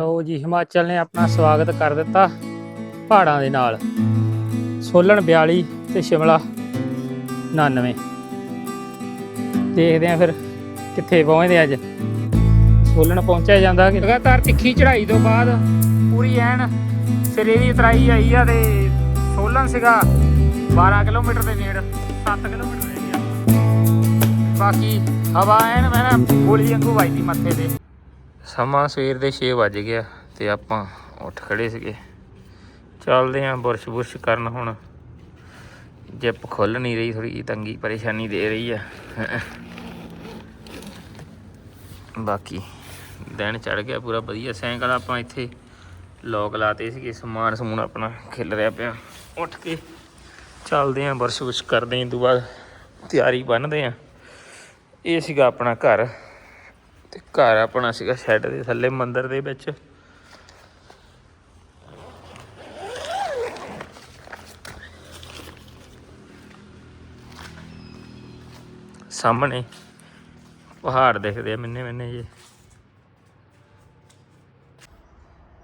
ਲਓ ਜੀ, ਹਿਮਾਚਲ ਨੇ ਆਪਣਾ ਸਵਾਗਤ ਕਰ ਦਿੱਤਾ ਪਹਾੜਾਂ ਦੇ ਨਾਲ। ਸੋਲਣ 42 ਤੇ ਸ਼ਿਮਲਾ 99 ਦੇਖਦੇ ਆ ਫਿਰ ਕਿੱਥੇ ਪਹੁੰਚਦੇ ਅੱਜ। ਸੋਲਣ ਪਹੁੰਚਿਆ ਜਾਂਦਾ ਕਿ ਲਗਾਤਾਰ ਤਿੱਖੀ ਚੜ੍ਹਾਈ ਤੋਂ ਬਾਅਦ ਪੂਰੀ ਐਨ ਸਿਰੇ ਦੀ ਉਤਰਾਈ ਆਈ ਆ ਤੇ ਸੋਲਣ ਸੀਗਾ 12 ਕਿਲੋਮੀਟਰ ਦੇ ਨੇੜ 7 ਕਿਲੋਮੀਟਰ ਰਹਿ ਗਿਆ ਬਾਕੀ ਹਵਾ ਐਨ ਮੈਂ ਨਾ ਗੋਲੀ ਵਾਂਗੂ ਵੱਜਦੀ ਮੱਥੇ ਤੇ। ਸਮਾਂ ਸਵੇਰ ਦੇ 6 ਵੱਜ ਗਿਆ ਤੇ ਆਪਾਂ ਉੱਠ ਖੜੇ ਸੀਗੇ। ਚੱਲਦੇ ਆਂ ਬੁਰਸ਼ ਬੁਰਸ਼ ਕਰਨ ਹੁਣ। ਜਿੱਪ ਖੁੱਲ ਨਹੀਂ ਰਹੀ ਥੋੜੀ ਜਿਹੀ ਤੰਗੀ ਪਰੇਸ਼ਾਨੀ ਦੇ ਰਹੀ ਆ। ਬਾਕੀ ਦਿਨ ਚੜ ਗਿਆ ਪੂਰਾ ਵਧੀਆ। ਸਾਈਕਲ ਆਪਾਂ ਇੱਥੇ ਲੋਕ ਲਾਤੇ ਸੀਗੇ, ਸਮਾਨ ਸਮੂਨ ਆਪਣਾ ਖਿਲ ਰਿਹਾ ਪਿਆ। ਉੱਠ ਕੇ ਚੱਲਦੇ ਆਂ ਬੁਰਸ਼ ਬੁਰਸ਼ ਕਰਦੇ ਆਂ ਤੋਂ ਬਾਅਦ ਤਿਆਰੀ ਬੰਨਦੇ ਆਂ ਇਹ ਸੀਗਾ ਆਪਣਾ ਘਰ। ਤੇ ਘਰ ਆਪਣਾ ਸੀਗਾ ਸ਼ੈੱਡ ਦੇ ਥੱਲੇ, ਮੰਦਿਰ ਦੇ ਵਿੱਚ। ਸਾਹਮਣੇ ਪਹਾੜ ਦਿਖਦੇ ਆ ਮਿੰਨੇ ਮੈਨੇ ਜੀ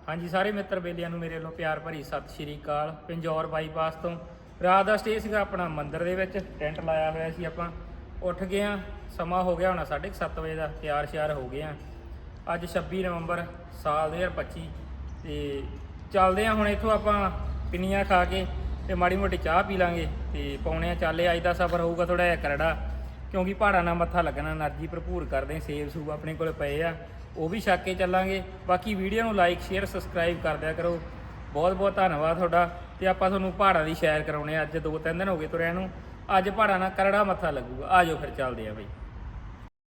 ਹਾਂਜੀ, ਸਾਰੇ ਮਿੱਤਰ ਬੇਲੀਆਂ ਨੂੰ ਮੇਰੇ ਵੱਲੋਂ ਪਿਆਰ ਭਰੀ ਸਤਿ ਸ਼੍ਰੀ ਅਕਾਲ। ਪਿੰਜੌਰ ਬਾਈਪਾਸ ਤੋਂ ਰਾਤ ਦਾ ਸਟੇ ਸੀਗਾ ਆਪਣਾ ਮੰਦਿਰ ਦੇ ਵਿੱਚ, ਟੈਂਟ ਲਾਇਆ ਹੋਇਆ ਸੀ ਆਪਾਂ। ਉੱਠ ਗਏ ਆ, ਸਮਾਂ ਹੋ ਗਿਆ ਹੋਣਾ 7:30 ਵਜੇ ਦਾ ਤਿਆਰ ਸ਼ਿਆਰ ਹੋ ਗਏ ਆ। ਅੱਜ 26 ਨਵੰਬਰ ਸਾਲ 2025 ਤੇ ਚੱਲਦੇ ਆ ਹੁਣ ਇੱਥੋਂ ਆਪਾਂ ਪਿੰਨੀਆਂ ਖਾ ਕੇ ਤੇ ਮਾੜੀ ਮੋਟੀ ਚਾਹ ਪੀ ਲਾਂਗੇ ਤੇ ਪੌਣੇ ਚਾਲੇ ਅੱਜ ਦਾ ਸਫ਼ਰ ਹੋਊਗਾ ਥੋੜਾ ਜਿਹਾ ਕਰੜਾ, ਕਿਉਂਕਿ ਪਹਾੜਾਂ ਨਾਲ ਮੱਥਾ ਲੱਗਣਾ ਨਰਜੀ ਭਰਪੂਰ ਕਰਦੇ ਸੇਵ ਸੂਬ ਆਪਣੇ ਕੋਲ ਪਏ ਆ, ਉਹ ਵੀ ਛੱਕ ਕੇ ਚੱਲਾਂਗੇ। ਬਾਕੀ ਵੀਡੀਓ ਨੂੰ ਲਾਈਕ ਸ਼ੇਅਰ ਸਬਸਕ੍ਰਾਈਬ ਕਰ ਦਿਆ ਕਰੋ। ਬਹੁਤ ਬਹੁਤ ਧੰਨਵਾਦ ਤੁਹਾਡਾ ਤੇ ਆਪਾਂ ਤੁਹਾਨੂੰ ਪਹਾੜਾਂ ਦੀ ਸ਼ੇਅਰ ਕਰਾਉਣੇ ਅੱਜ ਦੋ ਤਿੰਨ ਦਿਨ ਹੋ ਗਏ ਤੁਰਿਆਂ ਨੂੰ। ਅੱਜ ਪਹਾੜਾਂ ਨਾਲ ਕਰੜਾ ਮੱਥਾ ਲੱਗੂਗਾ। ਆਜੋ ਫਿਰ ਚੱਲਦੇ ਆ ਬਈ।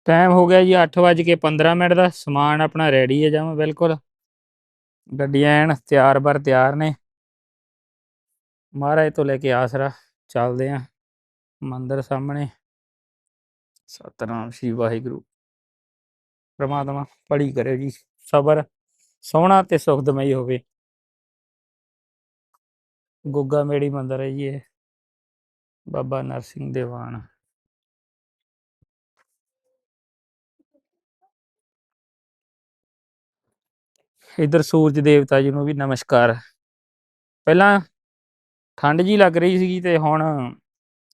ਟਾਈਮ ਹੋ ਗਿਆ ਜੀ 8:15 ਮਿੰਟ ਦਾ। ਸਮਾਨ ਆਪਣਾ ਰੈਡੀ ਹੈ ਜਾਵਾਂ ਬਿਲਕੁਲ। ਗੱਡੀਆਂ ਐਨ ਤਿਆਰ ਬਰ ਤਿਆਰ ਨੇ। ਮਹਾਰਾਜ ਤੋਂ ਲੈ ਕੇ ਆਸਰਾ ਚੱਲਦੇ ਆ। ਮੰਦਿਰ ਸਾਹਮਣੇ। ਸਤਨਾਮ ਸ਼੍ਰੀ ਵਾਹਿਗੁਰੂ। ਪ੍ਰਮਾਤਮਾ ਪੜੀ ਕਰਿਓ ਜੀ। ਸਬਰ, ਸੋਹਣਾ ਤੇ ਸੁਖਦਮਈ ਹੋਵੇ। ਗੁੱਗਾ ਮੇੜੀ ਮੰਦਿਰ ਹੈ ਜੀ ਇਹ। ਬਾਬਾ ਨਰਸਿੰਘ ਦੇਵਾਨ। ਇਧਰ ਸੂਰਜ ਦੇਵਤਾ ਜੀ ਨੂੰ ਵੀ ਨਮਸਕਾਰ। ਪਹਿਲਾਂ ਠੰਡ ਜੀ ਲੱਗ ਰਹੀ ਸੀਗੀ ਤੇ ਹੁਣ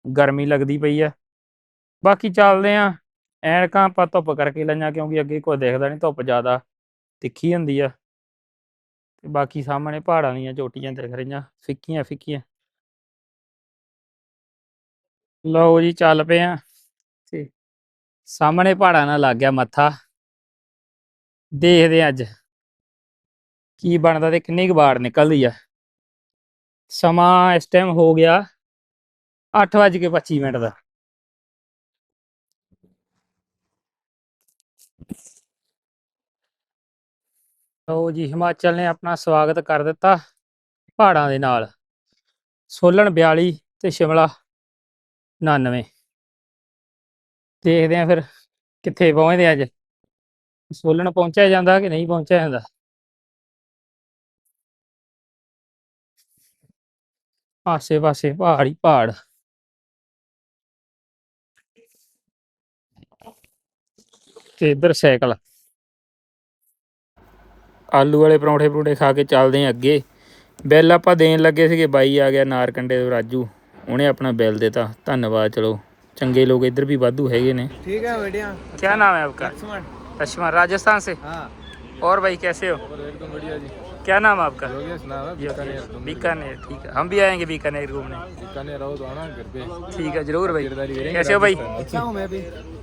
ਗਰਮੀ ਲੱਗਦੀ ਪਈ ਆ। ਬਾਕੀ ਚੱਲਦੇ ਆ, ਐਨਕਾਂ ਆਪਾਂ ਧੁੱਪ ਕਰਕੇ ਲਈਆਂ ਕਿਉਂਕਿ ਅੱਗੇ ਕੋਈ ਦੇਖਦਾ ਨਹੀਂ ਧੁੱਪ ਜ਼ਿਆਦਾ ਤਿੱਖੀ ਹੁੰਦੀ ਆ। ਤੇ ਬਾਕੀ ਸਾਹਮਣੇ ਪਹਾੜਾਂ ਦੀਆਂ ਚੋਟੀਆਂ ਦਿਖ ਰਹੀਆਂ ਫਿੱਕੀਆਂ ਫਿੱਕੀਆਂ ਲਓ ਜੀ, ਚੱਲ ਪਏ ਆ। ਤੇ ਸਾਹਮਣੇ ਪਹਾੜਾਂ ਨਾਲ ਲੱਗ ਗਿਆ ਮੱਥਾ। ਦੇਖਦੇ ਅੱਜ ਕੀ ਬਣਦਾ ਤੇ ਕਿੰਨੀ ਕੁ ਬਾੜ ਨਿਕਲਦੀ ਆ। ਸਮਾਂ ਇਸ ਟਾਈਮ ਹੋ ਗਿਆ 8:25 ਮਿੰਟ ਦਾ। ਲਓ ਜੀ, ਹਿਮਾਚਲ ਨੇ ਆਪਣਾ ਸਵਾਗਤ ਕਰ ਦਿੱਤਾ ਪਹਾੜਾਂ ਦੇ ਨਾਲ। ਸੋਲਣ 42 ਤੇ ਸ਼ਿਮਲਾ। 99 ਦੇਖਦੇ ਆ ਫਿਰ ਕਿੱਥੇ ਪਹੁੰਚਦੇ ਅੱਜ। ਸੋਲਣ ਪਹੁੰਚਿਆ ਜਾਂਦਾ ਕਿ ਨਹੀਂ ਪਹੁੰਚਿਆ ਜਾਂਦਾ? ਆਸੇ ਪਾਸੇ ਪਹਾੜ ਹੀ ਪਹਾੜ। ਤੇ ਇੱਧਰ ਸਾਈਕਲ। ਆਲੂ ਵਾਲੇ ਪਰੌਂਠੇ ਪਰੌਂਠੇ ਖਾ ਕੇ ਚੱਲਦੇ ਆਂ ਅੱਗੇ। ਬਿੱਲ ਆਪਾਂ ਦੇਣ ਲੱਗੇ ਸੀਗੇ, ਬਾਈ ਆ ਗਿਆ ਨਾਰਕੰਡੇ ਤੋਂ ਰਾਜੂ। ਉਹਨੇ ਆਪਣਾ ਬਿੱਲ ਦੇਤਾ ਧੰਨਵਾਦ ਚਲੋ ਚੰਗੇ ਲੋਕ ਇੱਧਰ ਵੀ ਵਾਧੂ ਹੈਗੇ ਨੇ ठीक है बढ़िया क्या नाम है आपका लक्ष्मण लक्ष्मण राजस्थान से हाँ और भाई कैसे हो और एकदम बढ़िया जी क्या नाम है आपका? योगेश नाम है बीकानेर बीकानेर ठीक है। हम भी आएँगे बीकानेर घूमने। बीकानेर रहो तो आना घर पे। ठीक है ज़रूर भाई। कैसे हो भाई? अच्छा हूँ मैं भी।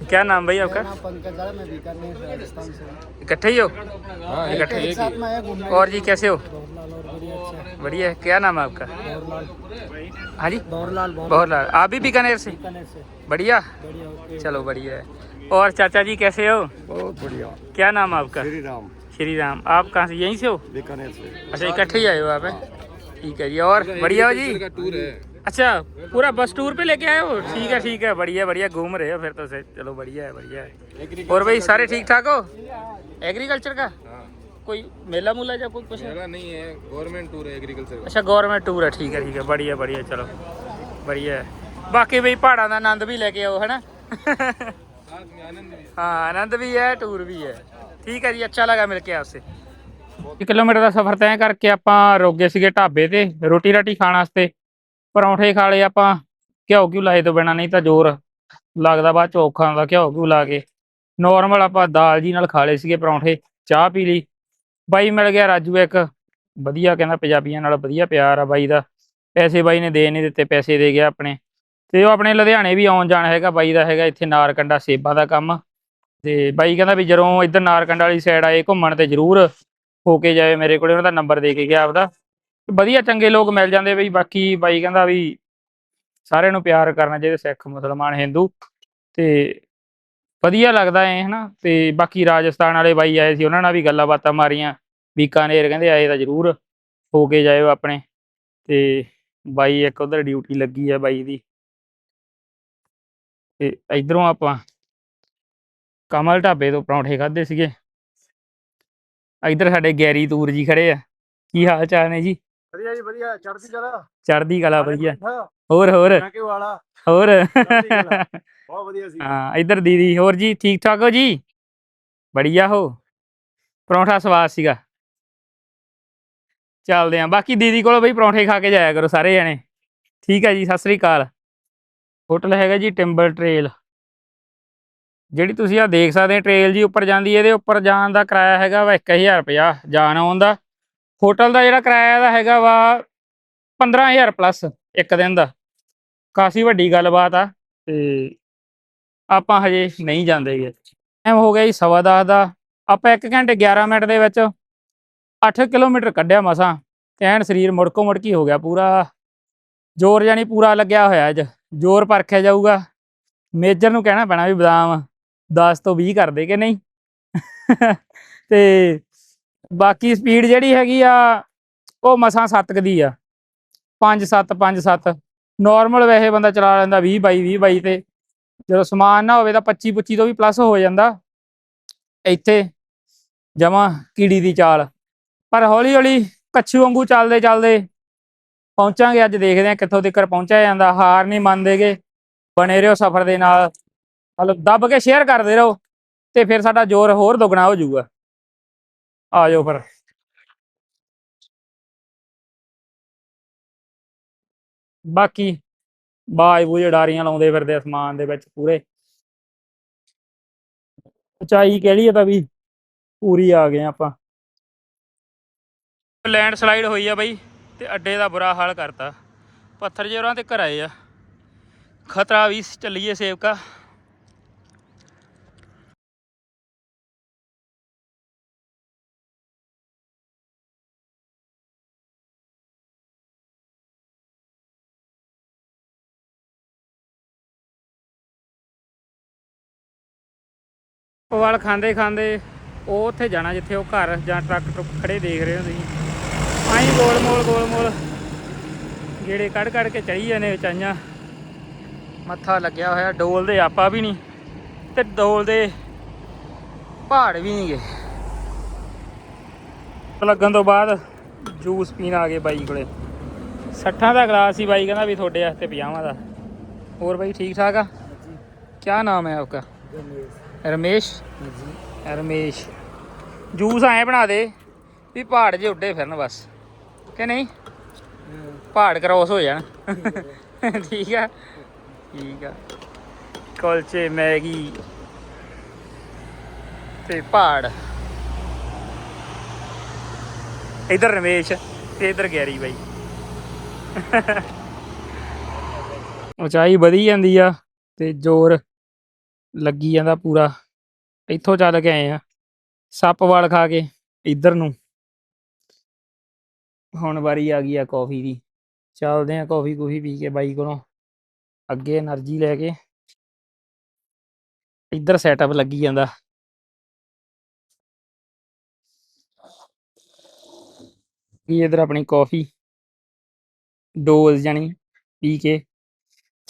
क्या नाम भाई आपका? नाम पंकज है मैं बीकानेर राजस्थान से हूँ। इकट्ठे ही हो? हाँ घूमने और जी कैसे हो? बढ़िया अच्छा। बढ़िया क्या नाम है आपका? हाँ जी? बहुत बहुत लाल आप भी बीकानेर से? बढ़िया। बढ़िया चलो बढ़िया है। और चाचा जी कैसे हो? बहुत बढ़िया। क्या नाम है आपका? श्री राम। श्री राम आप कहाँ से यहीं से हो? बीकानेर से। अच्छा इकट्ठे ही आए हो आप ठीक है जी और बढ़िया हो जी? टूर है। अच्छा पूरा बस टूर पे लेके आए हो? ठीक है ठीक है बढ़िया बढ़िया घूम रहे हो फिर तो से। चलो बढ़िया है बढ़िया है। और भाई सारे ठीक ठाक हो? एग्रीकल्चर का? कोई मेला मूला या कोई कुछ? है? मेरा नहीं है गवर्नमेंट टूर है एग्रीकल्चर अच्छा गवर्नमेंट टूर है ठीक है ठीक है बढ़िया बढ़िया चलो बढ़िया है। बाकी भाई पहाड़ा का आनंद भी लेके आओ है ना? हाँ आनंद भी है। टूर भी है। ਠੀਕ ਹੈ ਜੀ, ਅੱਛਾ ਲੱਗਾ ਮਿਲ ਕੇ ਆਪਸੇ। 1 ਕਿਲੋਮੀਟਰ ਦਾ ਸਫ਼ਰ ਤੈਅ ਕਰਕੇ ਆਪਾਂ ਰੁਕ ਗਏ ਸੀਗੇ ਢਾਬੇ ਤੇ, ਰੋਟੀ ਰਾਟੀ ਖਾਣ ਵਾਸਤੇ। ਪਰੌਂਠੇ ਖਾ ਲਏ ਆਪਾਂ, ਘਿਓ ਘਿਉ ਲਾਏ ਤੋਂ ਬਿਨਾ ਨਹੀਂ ਤਾਂ ਜ਼ੋਰ। ਲੱਗਦਾ ਬਾਅਦ ਚੋਖਾਂ ਦਾ ਘਿਓ ਘਿਉ ਲਾ ਕੇ। ਨਾਰਮਲ ਆਪਾਂ ਦਾਲ ਜੀ ਨਾਲ ਖਾ ਲਏ ਸੀਗੇ ਪਰੌਂਠੇ, ਚਾਹ ਪੀ ਲਈ। ਬਾਈ ਮਿਲ ਗਿਆ ਰਾਜੂ ਇੱਕ, ਵਧੀਆ ਕਹਿੰਦਾ ਪੰਜਾਬੀਆਂ ਨਾਲ ਵਧੀਆ ਪਿਆਰ ਆ ਬਾਈ ਦਾ। ਪੈਸੇ ਬਾਈ ਨੇ ਦੇ ਨਹੀਂ ਦਿੱਤੇ, ਪੈਸੇ ਦੇ ਗਿਆ ਆਪਣੇ। ਤੇ ਉਹ ਆਪਣੇ ਲੁਧਿਆਣੇ ਵੀ ਆਉਣ ਜਾਣ ਹੈਗਾ, ਬਾਈ ਦਾ ਹੈਗਾ ਇੱਥੇ ਨਾਰਕੰਡਾ ਸੇਬਾਂ ਦਾ ਕੰਮ। ਤੇ ਬਾਈ ਕਹਿੰਦਾ ਵੀ ਜਦੋਂ ਇੱਧਰ ਨਾਰਕੰਡ ਵਾਲੀ ਸਾਈਡ ਆਏ, ਘੁੰਮਣ ਤੇ ਜ਼ਰੂਰ ਹੋ ਕੇ ਜਾਏ ਮੇਰੇ ਕੋਲੇ, ਉਹਨਾਂ ਦਾ ਨੰਬਰ ਦੇ ਕੇ ਗਿਆ ਆਪਦਾ। ਵਧੀਆ ਚੰਗੇ ਲੋਕ ਮਿਲ ਜਾਂਦੇ ਬਈ, ਬਾਕੀ ਬਾਈ ਕਹਿੰਦਾ ਵੀ ਸਾਰਿਆਂ ਨੂੰ ਪਿਆਰ ਕਰਨਾ ਚਾਹੀਦਾ, ਸਿੱਖ, ਮੁਸਲਮਾਨ, ਹਿੰਦੂ ਤੇ ਵਧੀਆ ਲੱਗਦਾ ਐ, ਹਨਾ। ਤੇ ਬਾਕੀ ਰਾਜਸਥਾਨ ਵਾਲੇ ਬਾਈ ਆਏ ਸੀ, ਉਹਨਾਂ ਨਾਲ ਵੀ ਗੱਲਾਂ ਬਾਤਾਂ ਮਾਰੀਆਂ। ਬੀਕਾਨੇਰ ਕਹਿੰਦੇ ਆਏ ਤਾਂ ਜ਼ਰੂਰ ਹੋ ਕੇ ਜਾਇਓ ਆਪਣੇ। ਤੇ ਬਾਈ ਇੱਕ ਉਧਰ ਡਿਊਟੀ ਲੱਗੀ ਆ ਬਾਈ ਦੀ। ਤੇ ਇਧਰੋਂ ਆਪਾਂ ਕਮਲ ਢਾਬੇ ਤੋਂ ਪਰੌਂਠੇ ਖਾਦੇ ਸੀਗੇ। ਇਧਰ ਸਾਡੇ ਗੈਰੀ ਤੂਰ ਜੀ ਖੜੇ ਆ। ਕੀ ਹਾਲ ਚਾਲ ਨੇ ਜੀ? ਵਧੀਆ ਜੀ ਵਧੀਆ। ਚੜ੍ਹਦੀ ਕਲਾ? ਚੜ੍ਹਦੀ ਕਲਾ ਵਧੀਆ। ਹੋਰ ਹੋਰ? ਮੈਂ ਵਾਲਾ। ਹੋਰ? ਬਹੁਤ ਵਧੀਆ ਸੀ। ਹਾਂ ਇਧਰ ਦੀਦੀ ਹੋਰ ਜੀ ਠੀਕ ਠਾਕ ਹੋ ਜੀ? ਬੜੀਆ ਹੋ। ਪਰੌਂਠਾ ਸਵਾਦ ਸੀਗਾ। ਚੱਲਦੇ ਆ। ਬਾਕੀ ਦੀਦੀ ਕੋਲੋਂ ਬਈ ਪਰੌਂਠੇ ਖਾ ਕੇ ਜਾਇਆ ਕਰੋ ਸਾਰੇ ਜਣੇ। ਠੀਕ ਹੈ ਜੀ ਸਤਿ ਸ੍ਰੀ ਅਕਾਲ। ਹੋਟਲ ਹੈਗਾ ਜੀ ਟਿੰਬਲ ਟ੍ਰੇਲ। ਜਿਹੜੀ ਤੁਸੀਂ ਆ ਦੇਖ ਸਕਦੇ ਹੋ ਟ੍ਰੇਲ ਜੀ ਉੱਪਰ ਜਾਂਦੀ, ਇਹਦੇ ਉੱਪਰ ਜਾਣ ਦਾ ਕਿਰਾਇਆ ਹੈਗਾ ਵਾ 1000 ਰੁਪਇਆ, ਜਾਣ ਆਉਣ ਦਾ। ਹੋਟਲ ਦਾ ਜਿਹੜਾ ਕਿਰਾਇਆ ਦਾ ਹੈਗਾ ਵਾ 15000 ਪਲੱਸ ਇੱਕ ਦਿਨ ਦਾ। ਕਾਫੀ ਵੱਡੀ ਗੱਲਬਾਤ ਆ, ਤੇ ਆਪਾਂ ਹਜੇ ਨਹੀਂ ਜਾਂਦੇਗੇ ਟਾਈਮ ਹੋ ਗਿਆ ਜੀ ਸਵਾ ਦਸ ਦਾ। ਆਪਾਂ 1 ਘੰਟੇ 11 ਮਿੰਟ ਦੇ ਵਿੱਚ 8 ਕਿਲੋਮੀਟਰ ਕੱਢਿਆ ਮਸਾਂ। ਤੇ ਐਨ ਸਰੀਰ ਮੁੜਕੋ ਮੁੜਕੀ ਹੋ ਗਿਆ ਪੂਰਾ। ਜ਼ੋਰ ਜਾਨੀ ਪੂਰਾ ਲੱਗਿਆ ਹੋਇਆ ਅੱਜ। ਜ਼ੋਰ ਪਰਖਿਆ ਜਾਊਗਾ। ਮੇਜਰ ਨੂੰ ਕਹਿਣਾ ਪੈਣਾ ਵੀ ਬਦਾਮ। 10 ਤੋਂ 20 ਕਰਦੇ ਕਿ ਨਹੀਂ? ਤੇ ਬਾਕੀ ਸਪੀਡ ਜਿਹੜੀ ਹੈਗੀ ਆ, ਉਹ ਮਸਾਂ 7 ਦੀ ਆ। 5 7 5 7 ਨਾਰਮਲ ਵੈਸੇ ਬੰਦਾ ਚਲਾ ਲੈਂਦਾ 20 22 20 22 ਤੇ। ਜਦੋਂ ਸਮਾਨ ਨਾ ਹੋਵੇ ਤਾਂ 25 25 ਤੋਂ ਵੀ ਪਲੱਸ ਹੋ ਜਾਂਦਾ। ਇੱਥੇ ਜਮਾ ਕੀੜੀ ਦੀ ਚਾਲ। ਪਰ ਹੌਲੀ ਹੌਲੀ ਕੱਛੂ ਵਾਂਗੂ ਚੱਲਦੇ ਚੱਲਦੇ ਪਹੁੰਚਾਂਗੇ। ਅੱਜ ਦੇਖਦੇ ਹਾਂ ਕਿੱਥੋਂ ਤੱਕ ਪਹੁੰਚਿਆ ਜਾਂਦਾ। ਹਾਰ ਨਹੀਂ ਮੰਨਦੇਗੇ। ਬਣੇ ਰਹੋ ਸਫ਼ਰ ਦੇ ਨਾਲ। ਮਤਲਬ ਦੱਬ ਕੇ ਸ਼ੇਅਰ ਕਰਦੇ ਰਹੋ ਤੇ ਫਿਰ ਸਾਡਾ ਜ਼ੋਰ ਹੋਰ ਦੁੱਗਣਾ ਹੋ ਜਾਊਗਾ। ਆ ਜਾਓ ਫਿਰ। ਬਾਕੀ ਬਾਜ ਬੂਜ ਡਾਰੀਆਂ ਲਾਉਂਦੇ ਫਿਰਦੇ ਅਸਮਾਨ ਦੇ ਵਿੱਚ ਪੂਰੇ। ਉਚਾਈ ਕਹਿ ਲਈਏ ਤਾਂ ਵੀ ਪੂਰੀ ਆ ਗਏ ਆਪਾਂ। ਲੈਂਡ ਸਲਾਈਡ ਹੋਈ ਆ ਬਈ ਤੇ ਅੱਡੇ ਦਾ ਬੁਰਾ ਹਾਲ ਕਰਤਾ। ਪੱਥਰ ਜਿਹੇ ਉਹਨਾਂ ਤੇ ਘਰਾਏ ਆ। ਖਤਰਾ ਵੀ ਚੱਲੀਏ ਸੇਵਕਾ। ਪਵਾਲ ਖਾਂਦੇ ਖਾਂਦੇ ਉਹ ਉੱਥੇ ਜਾਣਾ ਜਿੱਥੇ ਉਹ ਘਰ ਜਾਂ ਟਰੱਕ ਟਰੁੱਕ ਖੜੇ ਦੇਖ ਰਹੇ ਹੋ ਤੁਸੀਂ ਆਈ ਗੋਲ ਮੋਲ ਗੋਲ ਮੋਲ। ਗੇੜੇ ਕੱਢ ਕੱਢ ਕੇ ਚੜੀ ਜਾਂਦੇ ਉਚਾਈਆਂ ਮੱਥਾ ਲੱਗਿਆ ਹੋਇਆ ਡੋਲਦੇ ਆਪਾਂ ਵੀ ਨਹੀਂ ਤੇ ਡੋਲਦੇ ਪਹਾੜ ਵੀ ਨਹੀਂ ਗਏ। ਲੱਗਣ ਤੋਂ ਬਾਅਦ ਜੂਸ ਪੀਣ ਆ ਗਏ ਬਾਈ ਕੋਲੇ। 60 ਦਾ ਗਲਾਸ ਸੀ ਬਾਈ ਕਹਿੰਦਾ ਵੀ ਤੁਹਾਡੇ ਵਾਸਤੇ 50 ਦਾ। ਹੋਰ ਬਾਈ ਠੀਕ ਠਾਕ ਆ? ਕੀ ਨਾਮ ਹੈ ਆਪਕਾ? ਰਮੇਸ਼। ਰਮੇਸ਼। ਜੂਸ ਐ ਬਣਾ ਦੇ ਵੀ ਪਹਾੜ ਜੇ ਉੱਡੇ ਫਿਰਨ ਬਸ। ਕਿ ਨਹੀਂ? ਪਹਾੜ ਕ੍ਰੋਸ ਹੋ ਜਾਣ। ਠੀਕ ਆ? ਠੀਕ ਆ। ਕੁਲਚੇ, ਮੈਗੀ ਤੇ ਪਹਾੜ। ਇਧਰ ਰਮੇਸ਼ ਤੇ ਇਧਰ ਗੈਰੀ ਬਾਈ। ਉਚਾਈ ਵਧੀ ਜਾਂਦੀ ਆ ਤੇ ਜ਼ੋਰ ਲੱਗੀ ਜਾਂਦਾ ਪੂਰਾ। ਇੱਥੋਂ ਚੱਲ ਕੇ ਆਏ ਆ। ਸੱਪ ਵਾਲ ਖਾ ਕੇ ਇੱਧਰ ਨੂੰ। ਹੁਣ ਵਾਰੀ ਆ ਗਈ ਆ ਕਾਫੀ ਦੀ। ਚੱਲਦੇ ਆ ਕਾਫੀ ਕੁਫੀ ਪੀ ਕੇ ਬਾਈ ਕੋਲੋਂ। ਅੱਗੇ એનર્ਜੀ ਲੈ ਕੇ। ਇੱਧਰ ਸੈਟਅਪ ਲੱਗੀ ਜਾਂਦਾ। ਇਹ ਇਧਰ ਆਪਣੀ ਕਾਫੀ? ਡੋਜ਼ ਜਾਨੀ ਪੀ ਕੇ।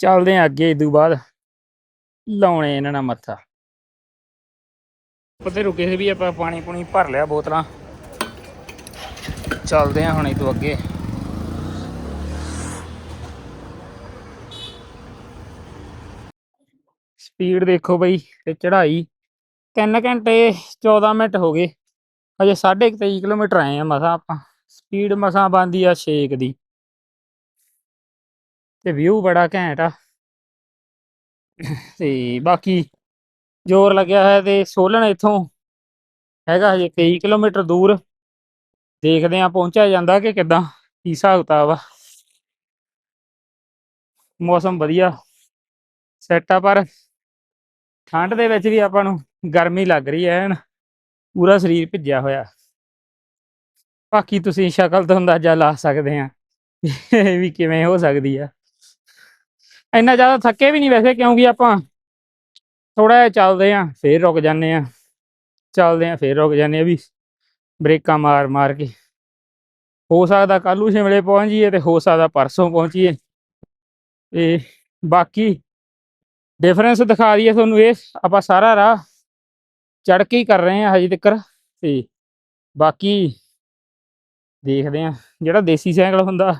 ਚੱਲਦੇ ਆ ਅੱਗੇ ਇਦੋਂ ਬਾਅਦ। ਲਾਉਣੇ ਇਹਨਾਂ ਨਾਲ ਮੱਥਾ। ਉੱਥੇ ਰੁਕੇ ਸੀ ਵੀ ਆਪਾਂ ਪਾਣੀ ਪੂਣੀ ਭਰ ਲਿਆ ਬੋਤਲਾਂ। ਚੱਲਦੇ ਆ ਹੁਣੇ ਤੋਂ ਅੱਗੇ। ਸਪੀਡ ਦੇਖੋ ਬਈ ਤੇ ਚੜ੍ਹਾਈ। 3 ਘੰਟੇ 14 ਮਿੰਟ ਹੋ ਗਏ। ਹਜੇ 23 ਕਿਲੋਮੀਟਰ ਆਏ ਆ ਮਸਾ ਆਪਾਂ। ਸਪੀਡ ਮਸਾਂ ਬੰਦੀ ਆ 6 ਦੀ। ਤੇ ਵਿਊ ਬੜਾ ਘੈਂਟ ਆ। ਤੇ ਬਾਕੀ ਜ਼ੋਰ ਲੱਗਿਆ ਹੋਇਆ ਤੇ ਸੋਲਣ ਇੱਥੋਂ ਹੈਗਾ ਹਜੇ 23 ਕਿਲੋਮੀਟਰ ਦੂਰ। ਦੇਖਦੇ ਆ ਪਹੁੰਚਿਆ ਜਾਂਦਾ ਕਿ ਕਿੱਦਾਂ, ਕੀ ਹਿਸਾਬ ਕਿਤਾਬ ਆ। ਮੌਸਮ ਵਧੀਆ ਸੈੱਟ ਆ ਪਰ ਠੰਡ ਦੇ ਵਿੱਚ ਵੀ ਆਪਾਂ ਨੂੰ ਗਰਮੀ ਲੱਗ ਰਹੀ ਹੈ ਐਨ ਪੂਰਾ ਸਰੀਰ ਭਿੱਜਿਆ ਹੋਇਆ। ਬਾਕੀ ਤੁਸੀਂ ਸ਼ਕਲ ਤੋਂ ਅੰਦਾਜ਼ਾ ਲਾ ਸਕਦੇ ਆ ਇਹ ਵੀ ਕਿਵੇਂ ਹੋ ਸਕਦੀ ਆ। ਇੰਨਾ ਜ਼ਿਆਦਾ ਥੱਕੇ ਵੀ ਨਹੀਂ ਵੈਸੇ ਕਿਉਂਕਿ ਆਪਾਂ ਥੋੜਾ ਜਿਹਾ ਚੱਲਦੇ ਆ ਫੇਰ ਰੁਕ ਜਾਂਦੇ ਆ ਚੱਲਦੇ ਆ ਫੇਰ ਰੁਕ ਜਾਂਦੇ ਆ ਵੀ ਬ੍ਰੇਕਾਂ ਮਾਰ ਮਾਰ ਕੇ। ਹੋ ਸਕਦਾ ਕੱਲ੍ਹ ਸ਼ਿਮਲੇ ਪਹੁੰਚ ਜਾਈਏ ਤੇ ਹੋ ਸਕਦਾ ਪਰਸੋਂ ਪਹੁੰਚੀਏ ਤੇ ਬਾਕੀ ਡਿਫਰੈਂਸ ਦਿਖਾ ਦਈਏ ਤੁਹਾਨੂੰ ਇਹ, ਆਪਾਂ ਸਾਰਾ ਰਾਹ ਚੜ ਕੇ ਹੀ ਕਰ ਰਹੇ ਆ ਹਜੇ ਤੱਕ ਤੇ ਬਾਕੀ ਦੇਖਦੇ ਆ ਜਿਹੜਾ ਦੇਸੀ ਸਾਈਕਲ ਹੁੰਦਾ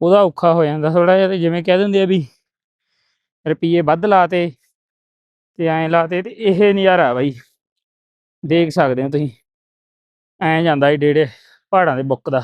ਉਹਦਾ ਔਖਾ ਹੋ ਜਾਂਦਾ ਥੋੜਾ ਜਿਹਾ ਤੇ ਜਿਵੇਂ ਕਹਿ ਦਿੰਦੇ ਆ ਵੀ ਰੁਪਈਏ ਵੱਧ ਲਾਤੇ ਤੇ ਐਂ ਲਾਤੇ ਤੇ ਇਹ ਨਜ਼ਾਰਾ ਬਾਈ, ਦੇਖ ਸਕਦੇ ਹੋ ਤੁਸੀਂ। ਐਂ ਜਾਂਦਾ ਏ ਡੇੜੇ ਪਹਾੜਾਂ ਦੇ ਬੁੱਕ ਦਾ।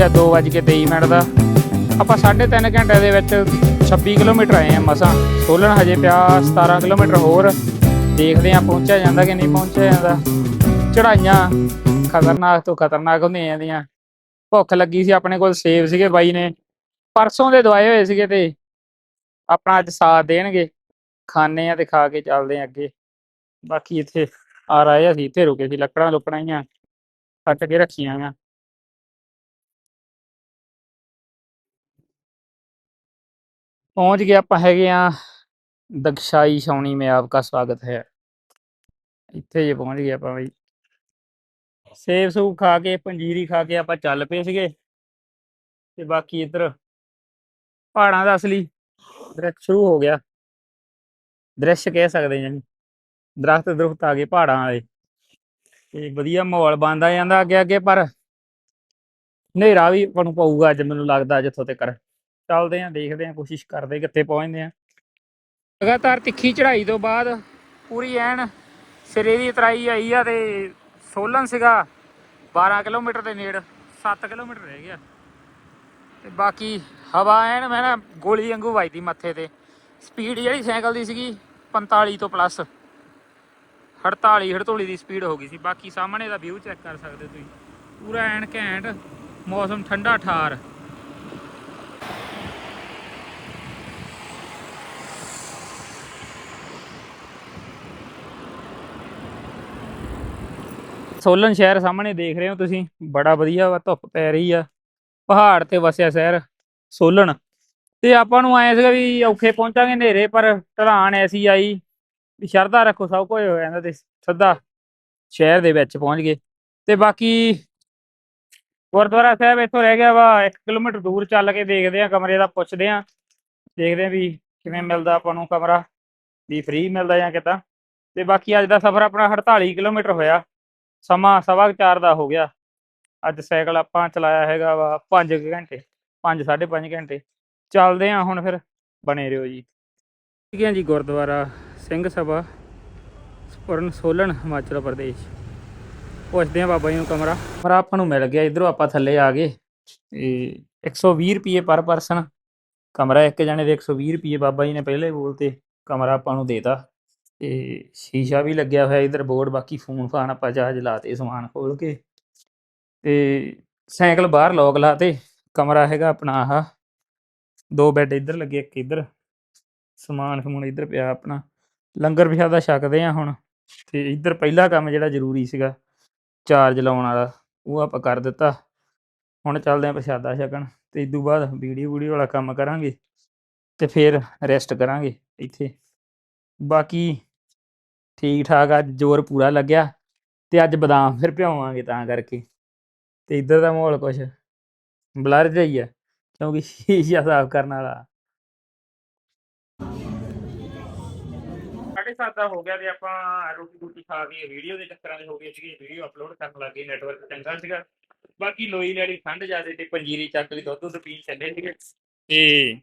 ਗਿਆ 2:23 ਮਿੰਟ ਦਾ। ਆਪਾਂ 3.5 ਘੰਟੇ ਦੇ ਵਿੱਚ 26 ਕਿਲੋਮੀਟਰ ਆਏ ਆ ਮਸਾਂ। ਸੋਲਨ ਹਜੇ ਪਿਆ 17 ਕਿਲੋਮੀਟਰ ਹੋਰ। ਦੇਖਦੇ ਆ ਪਹੁੰਚਿਆ ਜਾਂਦਾ ਕਿ ਨਹੀਂ ਪਹੁੰਚਿਆ ਜਾਂਦਾ। ਚੜਾਈਆਂ ਖਤਰਨਾਕ ਤੋਂ ਖਤਰਨਾਕ ਹੁੰਦੀਆਂ ਜਾਂਦੀਆਂ। ਭੁੱਖ ਲੱਗੀ ਸੀ ਆਪਣੇ ਕੋਲ ਸੇਵ ਸੀਗੇ ਬਾਈ ਨੇ। ਪਰਸੋਂ ਦੇ ਦਵਾਏ ਹੋਏ ਸੀਗੇ ਤੇ ਆਪਣਾ ਅੱਜ ਸਾਥ ਦੇਣਗੇ। ਖਾਣੇ ਆ ਤੇ ਖਾ ਕੇ ਚੱਲਦੇ ਆ ਅੱਗੇ। ਬਾਕੀ ਇੱਥੇ ਆ ਰਹੇ ਅਸੀਂ, ਇੱਥੇ ਰੁਕੇ ਸੀ ਲੱਕੜਾਂ ਲੁਕੜਾਈਆਂ ਕੱਟ ਕੇ ਰੱਖੀਆਂ ਆ ਪਹੁੰਚ ਗਏ ਆਪਾਂ ਹੈਗੇ ਆ ਦਕਸ਼ਾਈ ਛਾਉਣੀ ਮੇ ਆਪਕਾ ਸਵਾਗਤ ਹੈ। ਇੱਥੇ ਜੇ ਪਹੁੰਚ ਗਏ ਆਪਾਂ ਬਾਈ। ਸੇਬ ਸੂਬ ਖਾ ਕੇ, ਪੰਜੀਰੀ ਖਾ ਕੇ ਆਪਾਂ ਚੱਲ ਪਏ ਸੀਗੇ। ਤੇ ਬਾਕੀ ਇੱਧਰ ਪਹਾੜਾਂ ਦਾ ਅਸਲੀ ਦ੍ਰਿਸ਼ ਸ਼ੁਰੂ ਹੋ ਗਿਆ। ਦ੍ਰਿਸ਼ ਕਹਿ ਸਕਦੇ ਜਾਨੀ ਦਰਖਤ ਦਰਖਤ ਆ ਗਏ ਪਹਾੜਾਂ ਵਾਲੇ। ਤੇ ਵਧੀਆ ਮਾਹੌਲ ਬਣਦਾ ਜਾਂਦਾ ਅੱਗੇ ਅੱਗੇ ਪਰ ਹਨੇਰਾ ਵੀ ਆਪਾਂ ਨੂੰ ਪਊਗਾ ਅੱਜ ਮੈਨੂੰ ਲੱਗਦਾ ਜਿੱਥੋਂ ਤੱਕ। ਚੱਲਦੇ ਆਂ, ਦੇਖਦੇ ਆਂ, ਕੋਸ਼ਿਸ਼ ਕਰਦੇ ਕਿੱਥੇ ਪਹੁੰਚਦੇ ਆਂ। ਲਗਾਤਾਰ ਤਿੱਖੀ ਚੜ੍ਹਾਈ ਤੋਂ ਬਾਅਦ ਪੂਰੀ ਐਨ ਸਿਰੇ ਦੀ ਉਤਰਾਈ ਆਈ ਆ ਤੇ ਸੋਲਨ ਸੀਗਾ 12 ਕਿਲੋਮੀਟਰ ਦੇ ਨੇੜ 7 ਕਿਲੋਮੀਟਰ ਰਹਿ ਗਿਆ। ਤੇ ਬਾਕੀ ਹਵਾ ਐਨ ਮੈਂ ਨਾ ਗੋਲੀ ਵਾਂਗੂ ਵੱਜਦੀ ਮੱਥੇ ਤੇ। ਸਪੀਡ ਜਿਹੜੀ ਸਾਈਕਲ ਦੀ ਸੀਗੀ 45 ਤੋਂ ਪਲੱਸ। 48 ਹੜਤੋਲੀ ਦੀ ਸਪੀਡ ਹੋ ਗਈ ਸੀ। ਬਾਕੀ ਸਾਹਮਣੇ ਦਾ ਵਿਊ ਚੈੱਕ ਕਰ ਸਕਦੇ ਹੋ ਤੁਸੀਂ। ਪੂਰਾ ਐਨ ਘੈਂਟ, ਮੌਸਮ ਠੰਡਾ ਠਾਰ। ਸੋਲਨ ਸ਼ਹਿਰ ਸਾਹਮਣੇ ਦੇਖ ਰਹੇ ਹੋ ਤੁਸੀਂ। ਬੜਾ ਵਧੀਆ ਵਾ, ਧੁੱਪ ਪੈ ਰਹੀ ਆ। ਪਹਾੜ ਤੇ ਵਸਿਆ ਸ਼ਹਿਰ, ਸੋਲਨ। ਤੇ ਆਪਾਂ ਨੂੰ ਆਏ ਸੀਗਾ ਵੀ ਔਖੇ ਪਹੁੰਚਾਂਗੇ ਹਨੇਰੇ, ਪਰ ਢਲਾਣ ਐਸੀ ਆਈ ਵੀ ਸ਼ਰਧਾ ਰੱਖੋ ਸਭ ਕੁਝ ਹੋ ਜਾਂਦਾ ਤੇ ਸਿੱਧਾ ਸ਼ਹਿਰ ਦੇ ਵਿੱਚ ਪਹੁੰਚ ਗਏ। ਤੇ ਬਾਕੀ ਗੁਰਦੁਆਰਾ ਸਾਹਿਬ ਇੱਥੋਂ ਰਹਿ ਗਿਆ ਵਾ 1 ਕਿਲੋਮੀਟਰ ਦੂਰ ਚੱਲ ਕੇ ਦੇਖਦੇ ਆ ਕਮਰੇ ਦਾ ਪੁੱਛਦੇ ਆ ਦੇਖਦੇ ਆ ਵੀ ਕਿਵੇਂ ਮਿਲਦਾ ਆਪਾਂ ਨੂੰ ਕਮਰਾ, ਵੀ ਫ੍ਰੀ ਮਿਲਦਾ ਜਾਂ ਕਿੱਦਾਂ। ਤੇ ਬਾਕੀ ਅੱਜ ਦਾ ਸਫ਼ਰ ਆਪਣਾ 48 ਕਿਲੋਮੀਟਰ ਹੋਇਆ। ਸਮਾਂ ਸਵਾ ਕੁ ਦਾ ਹੋ ਗਿਆ। ਅੱਜ ਸਾਈਕਲ ਆਪਾਂ ਚਲਾਇਆ ਹੈਗਾ ਵਾ 5 ਘੰਟੇ 5 5.5 ਘੰਟੇ। ਚੱਲਦੇ ਆ ਹੁਣ ਫਿਰ, ਬਣੇ ਰਹੋ ਜੀ। ਠੀਕ ਹੈ ਜੀ, ਗੁਰਦੁਆਰਾ ਸਿੰਘ ਸਭਾ, ਸਪੁਰਨ ਸੋਲਨ, ਹਿਮਾਚਲ ਪ੍ਰਦੇਸ਼। ਪੁੱਛਦੇ ਆ ਬਾਬਾ ਜੀ ਨੂੰ ਕਮਰਾ। ਕਮਰਾ ਆਪਾਂ ਨੂੰ ਮਿਲ ਗਿਆ, ਇਧਰੋਂ ਆਪਾਂ ਥੱਲੇ ਆ ਗਏ। ਤੇ 120 ਰੁਪਏ ਪਰ ਪਰਸਨ। ਕਮਰਾ ਇੱਕ ਜਣੇ ਦੇ 120 ਰੁਪਏ ਬਾਬਾ ਜੀ ਨੇ ਪਹਿਲੇ ਬੋਲ ਤੇ ਕਮਰਾ ਆਪਾਂ ਨੂੰ ਦੇਤਾ ਤੇ ਸ਼ੀਸ਼ਾ ਵੀ ਲੱਗਿਆ ਹੋਇਆ ਇਧਰ ਬੋਰਡ, ਬਾਕੀ ਫੋਨ ਫਾਨ ਆਪਾਂ ਚਾਰਜ ਲਾਤੇ ਸਮਾਨ ਖੋਲ ਕੇ। ਤੇ ਸਾਈਕਲ ਬਾਹਰ ਲੋਕ ਲਾਤੇ, ਕਮਰਾ ਹੈਗਾ ਆਪਣਾ ਆਹ, ਦੋ ਬੈੱਡ ਇੱਧਰ ਲੱਗੇ, ਇੱਕ ਇੱਧਰ। ਸਮਾਨ ਸਮੂਨ ਇੱਧਰ ਪਿਆ ਆਪਣਾ। ਲੰਗਰ ਪ੍ਰਸ਼ਾਦਾ ਛਕਦੇ ਆ ਹੁਣ, ਤੇ ਇੱਧਰ ਪਹਿਲਾ ਕੰਮ ਜਿਹੜਾ ਜ਼ਰੂਰੀ ਸੀਗਾ, ਚਾਰਜ ਲਾਉਣ ਵਾਲਾ, ਉਹ ਆਪਾਂ ਕਰ ਦਿੱਤਾ। ਹੁਣ ਚੱਲਦੇ ਆ ਪ੍ਰਸ਼ਾਦਾ ਛਕਣ, ਤੇ ਤੋਂ ਬਾਅਦ ਵੀਡੀਓ ਵੀਡੀਓ ਵਾਲਾ ਕੰਮ ਕਰਾਂਗੇ, ਤੇ ਫਿਰ ਰੈਸਟ ਕਰਾਂਗੇ ਇੱਥੇ। ਬਾਕੀ ਠੀਕ ਠਾਕ ਅੱਜ ਜ਼ੋਰ ਪੂਰਾ ਲੱਗਿਆ ਤੇ ਅੱਜ ਬਦਾਮ ਫਿਰ ਭਿਉਵਾਂਗੇ ਤਾਂ ਕਰਕੇ। ਤੇ ਇੱਧਰ ਦਾ ਮਾਹੌਲ ਕੁਛ ਬਲਰ ਜਿਹਾ ਹੀ ਆ, ਕਿਉਂਕਿ ਸ਼ੀਸ਼ਾ ਸਾਫ਼ ਕਰਨ ਵਾਲਾ। ਸਾਢੇ ਸੱਤ ਦਾ ਹੋ ਗਿਆ ਤੇ ਆਪਾਂ ਰੋਟੀ ਰੋਟੀ ਖਾ ਕੇ ਵੀਡੀਓ ਦੇ ਚੱਕਰਾਂ ਦੇ ਹੋ ਗਏ ਸੀਗੇ, ਵੀਡੀਓ ਅਪਲੋਡ ਕਰਨ ਲੱਗੇ ਨੈਟਵਰਕ ਚੰਗਾ ਸੀਗਾ। ਬਾਕੀ ਲੋਈ ਲੈਣੀ ਠੰਡ ਜ਼ਿਆਦੇ ਤੇ ਪੰਜੀਰੀ ਚੱਕ ਲਈ ਦੁੱਧ ਦੁੱਧ ਪੀਣ ਚੱਲੇ ਸੀਗੇ। ਤੇ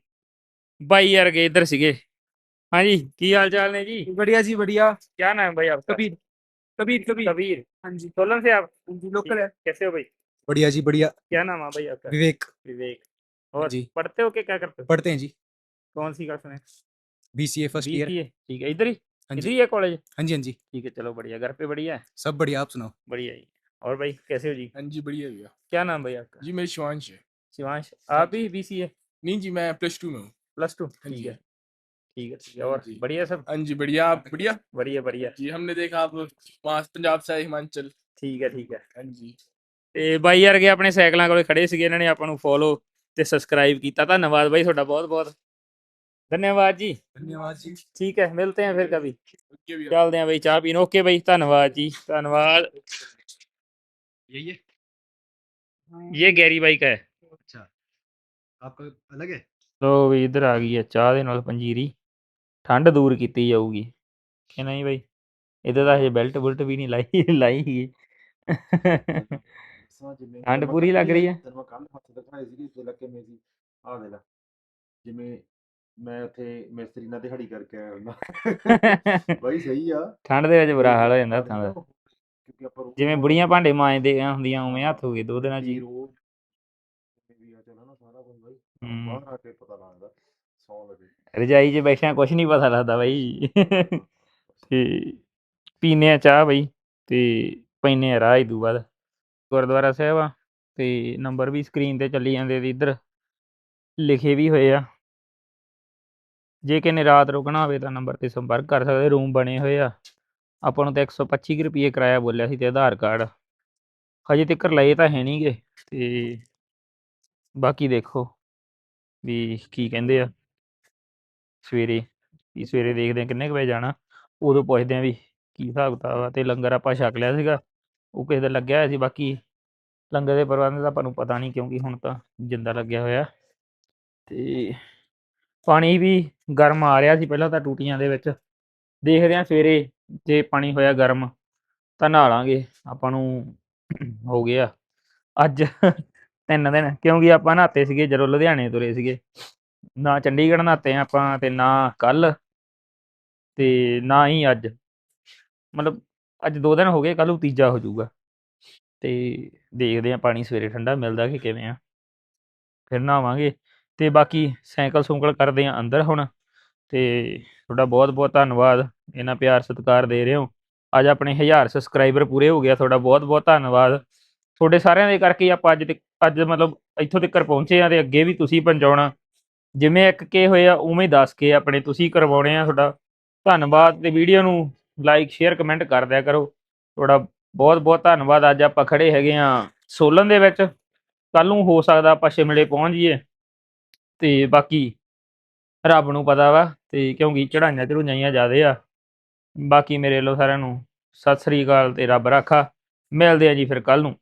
ਬਾਈ ਯਾਰ ਗਏ ਇੱਧਰ ਸੀਗੇ। हाँ जी की हाल चाल है जी? बढ़िया जी बढ़िया। क्या नाम है भाई आप कबीर कबीर कबीर। कबीर। हाँ जी। सोलन से आप? हाँ जी लोकल है। कैसे हो भाई? बढ़िया जी बढ़िया। क्या नाम है भाई आपका? विवेक। विवेक। और जी। पढ़ते हो के क्या करते हो? पढ़ते हैं जी। कौन सी क्लास में? बीसीए फ़र्स्ट ईयर ठीक है। इधर ही? हाँ इधर ही है कॉलेज? हाँ जी हाँ जी। ठीक है चलो बढ़िया। घर पे बढ़िया है? सब बढ़िया आप सुनाओ। बढ़िया जी। और भाई कैसे हो जी? हाँ जी बढ़िया भैया। क्या नाम भाई आपका? जी मेरी शिवांश है। शिवांश हाँ आप भी बीसीए नहीं जी मैं प्लस टू में हूँ। प्लस टू ठीक है। ठीक है ठीक है और जी। बढ़िया सब हाँ जी बढ़िया आप बढ़िया बढ़िया बढ़िया जी हमने ਪਾਸ ਪੰਜਾਬ ਸੇ ਹਿਮਾਚਲ। ਠੀਕ ਹੈ ਠੀਕ ਹੈ। हाँ ਤੇ ਬਾਈ ਯਾਰ ਕੇ ਆਪਣੇ ਸਾਈਕਲਾਂ ਕੋਲੇ ਖੜੇ ਸੀਗੇ ਇਹਨਾਂ ਨੇ ਆਪਾਂ ਨੂੰ ਫੋਲੋ ਤੇ ਸਬਸਕ੍ਰਾਈਬ ਕੀਤਾ। ਧੰਨਵਾਦ ਬਾਈ ਤੁਹਾਡਾ ਬਹੁਤ ਬਹੁਤ। ਧੰਨਵਾਦ ਜੀ। धन्यवाद जी ਠੀਕ ਹੈ ਮਿਲਤੇ ਹਾਂ ਫਿਰ ਕਭੀ ਚੱਲਦੇ ਹਾਂ ਬਾਈ ਚਾਹ ਪੀਣ। ਓਕੇ ਬਾਈ ਧੰਨਵਾਦ ਜੀ ਧੰਨਵਾਦ। ये ਇਹ ਗੈਰੀ ਬਾਈ ਕਾ ਹੈ। अच्छा आपका अलग है ਲੋ ਵੀ ਇਧਰ ਆ ਗਈ ਹੈ ਚਾਹ ਦੇ ਨਾਲ ਪੰਜੀਰੀ। ਠੰਡ ਦੂਰ ਕੀਤੀ ਜਾਊਗੀ। ਕਿ ਨਹੀਂ ਬਾਈ? ਇਹਦੇ ਤਾਂ ਹਜੇ ਬੈਲਟ ਬੁਲਟ ਵੀ ਨਹੀਂ ਲਾਈ ਲਾਈ ਹੈਗੀ ਠੰਡ ਪੂਰੀ ਲੱਗ ਰਹੀ ਹੈ। ਤੈਨੂੰ ਮੈਂ ਕੱਲ ਹੱਥ ਦਿਖਾਏ ਸੀ ਤੇ ਲੱਗੇ ਮੇ ਸੀ। ਆ ਦੇ ਲੈ ਜਿਵੇਂ ਮੈਂ ਉੱਥੇ ਮਿਸਤਰੀ ਨਾਲ ਦਿਹਾੜੀ ਕਰਕੇ ਆਇਆ ਹੁੰਦਾ। ਬਾਈ ਸਹੀ ਆ। ਠੰਡ ਦੇ ਵਿੱਚ ਬੁਰਾ ਹਾਲ ਹੋ ਜਾਂਦਾ ਹੱਥਾਂ ਦਾ। ਕਿਉਂਕਿ ਆਪਾਂ ਰੋਜ਼ ਜਿਵੇਂ ਬੁੜੀਆਂ ਭਾਂਡੇ ਮਾਂਜਦੇ ਹੁੰਦੀਆਂ ਉਵੇਂ ਹੱਥ ਹੋ ਗਏ ਦੋ ਦਿਨਾਂ ਹੀ। ਵੀ ਰੋਜ਼ ਵੀ ਆ ਚੱਲਣਾ ਸਾਰਾ ਕੁਝ ਬਾਈ। ਹੂੰ। ਬਾਹਰ ਆ ਕੇ ਪਤਾ ਲੱਗਦਾ ਸੌ ਲਵੇ ਰਜਾਈ 'ਚ ਬੈਠਿਆਂ ਕੁਛ ਨਹੀਂ ਪਤਾ ਲੱਗਦਾ ਬਾਈ। ਤੇ ਪੀਨੇ ਆ ਚਾਹ ਬਾਈ ਤੇ ਪੈਨੇ ਆ ਰਾਹ ਇਦੂ ਬਾਅਦ। ਗੁਰਦੁਆਰਾ ਸਾਹਿਬ ਆ ਤੇ ਨੰਬਰ ਵੀ ਸਕਰੀਨ ਤੇ ਚੱਲੀ ਜਾਂਦੇ ਤੇ ਇੱਧਰ ਲਿਖੇ ਵੀ ਹੋਏ ਆ। ਜੇ ਕਿਸੇ ਨੇ ਰਾਤ ਰੁਕਣਾ ਹੋਵੇ ਤਾਂ ਨੰਬਰ ਤੇ ਸੰਪਰਕ ਕਰ ਸਕਦੇ, ਰੂਮ ਬਣੇ ਹੋਏ ਆ। ਆਪਾਂ ਨੂੰ ਤਾਂ 125 ਕੁ ਰੁਪਏ ਕਿਰਾਇਆ ਬੋਲਿਆ ਸੀ ਤੇ ਆਧਾਰ ਕਾਰਡ। ਹਜੇ ਤੱਕ ਲਏ ਤਾਂ ਹੈ ਨਹੀਂਗੇ ਤੇ ਬਾਕੀ ਦੇਖੋ ਵੀ ਕੀ ਕਹਿੰਦੇ ਆ। ਸਵੇਰੇ, ਵੀ ਸਵੇਰੇ ਦੇਖਦੇ ਆ ਕਿੰਨੇ ਕੁ ਵਜੇ ਜਾਣਾ। ਉਦੋਂ ਪੁੱਛਦੇ ਆ ਵੀ ਕੀ ਹਿਸਾਬ ਕਿਤਾਬ ਆ ਤੇ ਲੰਗਰ ਆਪਾਂ ਛਕ ਲਿਆ ਸੀਗਾ। ਉਹ ਕਿਸੇ ਦਾ ਲੱਗਿਆ ਹੋਇਆ ਸੀ, ਬਾਕੀ ਲੰਗਰ ਦੇ ਪ੍ਰਬੰਧ ਦਾ ਆਪਾਂ ਨੂੰ ਪਤਾ ਨਹੀਂ ਕਿਉਂਕਿ ਹੁਣ ਤਾਂ ਜਿੰਦਾ ਲੱਗਿਆ ਹੋਇਆ। ਤੇ ਪਾਣੀ ਵੀ ਗਰਮ ਆ ਰਿਹਾ ਸੀ ਪਹਿਲਾਂ ਤਾਂ ਟੂਟੀਆਂ ਦੇ ਵਿੱਚ। ਦੇਖਦੇ ਆ ਸਵੇਰੇ ਜੇ ਪਾਣੀ ਹੋਇਆ ਗਰਮ ਤਾਂ ਨਹਾ ਲਾਂਗੇ, ਆਪਾਂ ਨੂੰ ਹੋ ਗਿਆ। ਅੱਜ ਤਿੰਨ ਦਿਨ ਕਿਉਂਕਿ ਆਪਾਂ ਨਹਾਤੇ ਸੀਗੇ ਜਦੋਂ ਲੁਧਿਆਣੇ ਤੁਰੇ ਸੀਗੇ। ਨਾ ਚੰਡੀਗੜ੍ਹ ਨਹਾਤੇ ਹਾਂ ਆਪਾਂ ਤੇ ਨਾ ਕੱਲ ਤੇ ਨਾ ਹੀ ਅੱਜ। ਮਤਲਬ ਅੱਜ ਦੋ ਦਿਨ ਹੋ ਗਏ ਕੱਲ ਨੂੰ ਤੀਜਾ ਹੋ ਜਾਊਗਾ। ਤੇ ਦੇਖਦੇ ਆ ਪਾਣੀ ਸਵੇਰੇ ਠੰਡਾ ਮਿਲਦਾ ਕਿ ਕਿਵੇਂ ਆ। ਫਿਰ ਨਹਾਵਾਂਗੇ ਤੇ ਬਾਕੀ ਸਾਈਕਲ ਸੂਕਲ ਕਰਦੇ ਆ ਅੰਦਰ ਹੁਣ। ਤੇ ਤੁਹਾਡਾ ਬਹੁਤ ਬਹੁਤ ਧੰਨਵਾਦ। ਇਹਨਾਂ ਪਿਆਰ ਸਤਿਕਾਰ ਦੇ ਰਹੇ ਹੋ। ਅੱਜ ਆਪਣੇ 1000 ਸਬਸਕ੍ਰਾਈਬਰ ਪੂਰੇ ਹੋ ਗਿਆ ਤੁਹਾਡਾ ਬਹੁਤ ਬਹੁਤ ਧੰਨਵਾਦ। ਤੁਹਾਡੇ ਸਾਰਿਆਂ ਦੇ ਕਰਕੇ ਆਪਾਂ ਅੱਜ ਤੱਕ ਅੱਜ ਮਤਲਬ ਇੱਥੋਂ ਤੱਕ ਪਹੁੰਚੇ ਆ ਤੇ ਅੱਗੇ ਵੀ ਤੁਸੀਂ ਪਹੁੰਚਾਉਣਾ। ਜਿਵੇਂ ਇੱਕ ਕੇ ਹੋਏ ਆ, ਉਵੇਂ 10 ਕੇ ਆਪਣੇ ਤੁਸੀਂ ਕਰਵਾਉਣੇ ਆ ਤੁਹਾਡਾ। ਧੰਨਵਾਦ ਤੇ ਵੀਡੀਓ ਨੂੰ ਲਾਈਕ ਸ਼ੇਅਰ ਕਮੈਂਟ ਕਰ ਦਿਆ ਕਰੋ। ਤੁਹਾਡਾ ਬਹੁਤ ਬਹੁਤ ਧੰਨਵਾਦ। ਅੱਜ ਆਪਾਂ ਖੜੇ ਹੈਗੇ ਆ ਸੋਲਨ ਦੇ ਵਿੱਚ। ਕੱਲ ਨੂੰ ਹੋ ਸਕਦਾ ਆਪਾਂ ਸ਼ਿਮਲੇ ਪਹੁੰਚ ਜਾਈਏ। ਤੇ ਬਾਕੀ ਰੱਬ ਨੂੰ ਪਤਾ ਵਾ ਤੇ ਕਿਉਂਕਿ ਚੜਾਈਆਂ ਚੜੂਈਆਂ ਜ਼ਿਆਦੇ ਆ। ਬਾਕੀ ਮੇਰੇ ਵੱਲੋਂ ਸਾਰਿਆਂ ਨੂੰ ਸਤਿ ਸ੍ਰੀ ਅਕਾਲ ਤੇ ਰੱਬ ਰਾਖਾ। ਮਿਲਦੇ ਆ ਜੀ ਫਿਰ ਕੱਲ ਨੂੰ।